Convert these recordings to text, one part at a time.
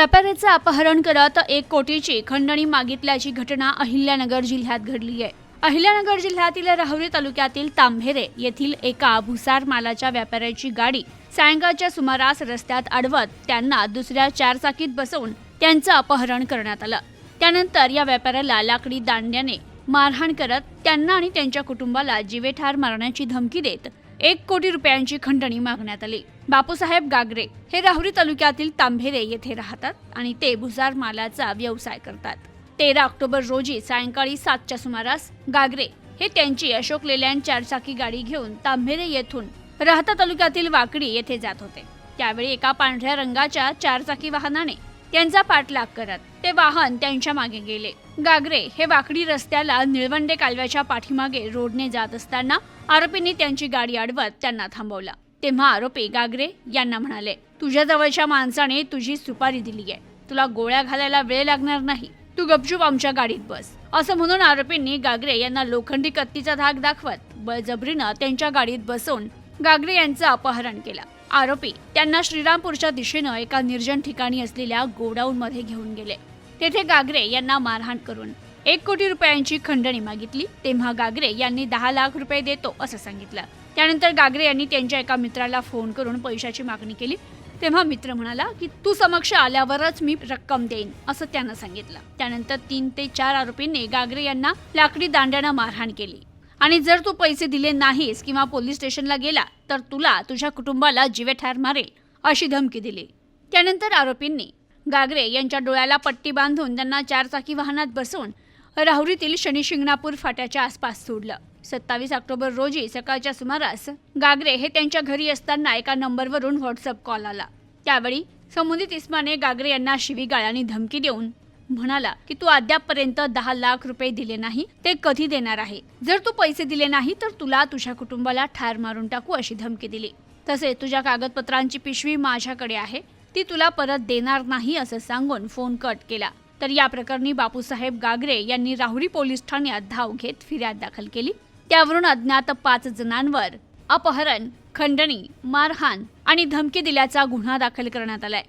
व्यापाऱ्याचं अपहरण करत एक कोटीची खंडणी मागितल्याची घटना अहिल्यानगर जिल्ह्यात घडली आहे. अहिल्यानगर जिल्ह्यातील राहुरी तालुक्यातील तांभेरे येथील एका भुसार मालाच्या व्यापाऱ्याची गाडी सायंकाळच्या सुमारास रस्त्यात अडवत त्यांना दुसऱ्या चारचाकीत बसवून त्यांचं अपहरण करण्यात आलं. त्यानंतर या व्यापाऱ्याला लाकडी दांड्याने मारहाण करत त्यांना आणि त्यांच्या कुटुंबाला जीवेठार मारण्याची धमकी देत एक कोटी रुपयांची खंडणी मागण्यात आली. बापूसाहेब गागरे हे राहुरी तालुक्यातील तांभेरे येथे राहतात आणि ते भुजार मालाचा व्यवसाय करतात. तेरा ऑक्टोबर रोजी सायंकाळी सातच्या सुमारास गागरे हे त्यांची अशोक लेलँड चारचाकी गाडी घेऊन तांभेरे येथून राहता तालुक्यातील वाकडी येथे जात होते. त्यावेळी एका पांढऱ्या रंगाच्या चारचाकी वाहनाने त्यांचा पाठलाग करत. ते वाहन त्यांच्या मागे गेले. गागरे हे वाकडी रस्त्याला निळवंडे कालव्याच्या पाठीमागे रोडने जात असताना आरोपींनी त्यांची गाडी अडवत त्यांना थांबवला. तेव्हा आरोपी गागरे यांना म्हणाले तुझ्या जवळच्या माणसाने तुझी सुपारी दिली आहे. तुला गोळ्या घालायला वेळ लागणार नाही. तू गपचूप आमच्या गाडीत बस. असं म्हणून आरोपींनी गागरे यांना लोखंडी कत्तीचा धाक दाखवत बळजबरीनं त्यांच्या गाडीत बसवून गागरे यांचं अपहरण केलं. आरोपी त्यांना श्रीरामपूरच्या दिशेनं एका निर्जन ठिकाणी असलेल्या गोडाऊनमध्ये घेऊन गेले. तेथे गागरे यांना मारहाण करून एक कोटी रुपयांची खंडणी मागितली. तेव्हा गागरे यांनी दहा लाख रुपये देतो असं सांगितलं. त्यानंतर गागरे यांनी त्यांच्या एका मित्राला फोन करून पैशाची मागणी केली. तेव्हा मित्र म्हणाला की तू समक्ष आल्यावरच मी रक्कम देईन असं त्यानं सांगितलं. त्यानंतर तीन ते चार आरोपींनी गागरे यांना लाकडी दांड्यानं मारहाण केली. आणि जर तू पैसे दिले नाहीस किंवा पोलीस स्टेशनला गेला तर तुला तुझ्या कुटुंबाला जीवेठार मारेल अशी धमकी दिली. त्यानंतर आरोपींनी गागरे यांच्या डोळ्याला पट्टी बांधून त्यांना चारचाकी वाहनात बसवून राहुरीतील शनिशिंगणापूर फाट्याच्या आसपास सोडलं. सत्तावीस ऑक्टोबर रोजी सकाळच्या सुमारास गागरे हे त्यांच्या घरी असताना एका नंबरवरून व्हॉट्सअप कॉल आला. त्यावेळी संबंधित इस्माने गागरे यांना शिवीगाळ्यांनी धमकी देऊन म्हणाला की तू अद्यापपर्यंत दहा लाख रुपये दिले नाही ते कधी देणार आहे? जर तू पैसे दिले नाही तर तुला तुझ्या कुटुंबाला ठार मारून टाकू अशी धमकी दिली. तसेच तुझ्या कागदपत्रांची पिशवी माझ्याकडे आहे ती तुला परत देणार नाही असं सांगून फोन कट केला. तर या प्रकरणी बापूसाहेब गागरे यांनी राहुरी पोलीस ठाण्यात धाव घेत फिर्याद दाखल केली. त्यावरून अज्ञात पाच जणांवर अपहरण खंडणी मारहाण आणि धमकी दिल्याचा गुन्हा दाखल करण्यात आलाय.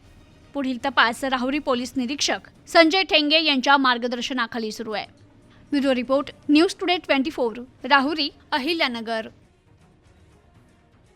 पुढील तपास राहुरी पोलीस निरीक्षक संजय ठेंगे यांच्या मार्गदर्शनाखाली सुरू आहे. Bureau report news today twenty four Rahuri Ahilyanagar.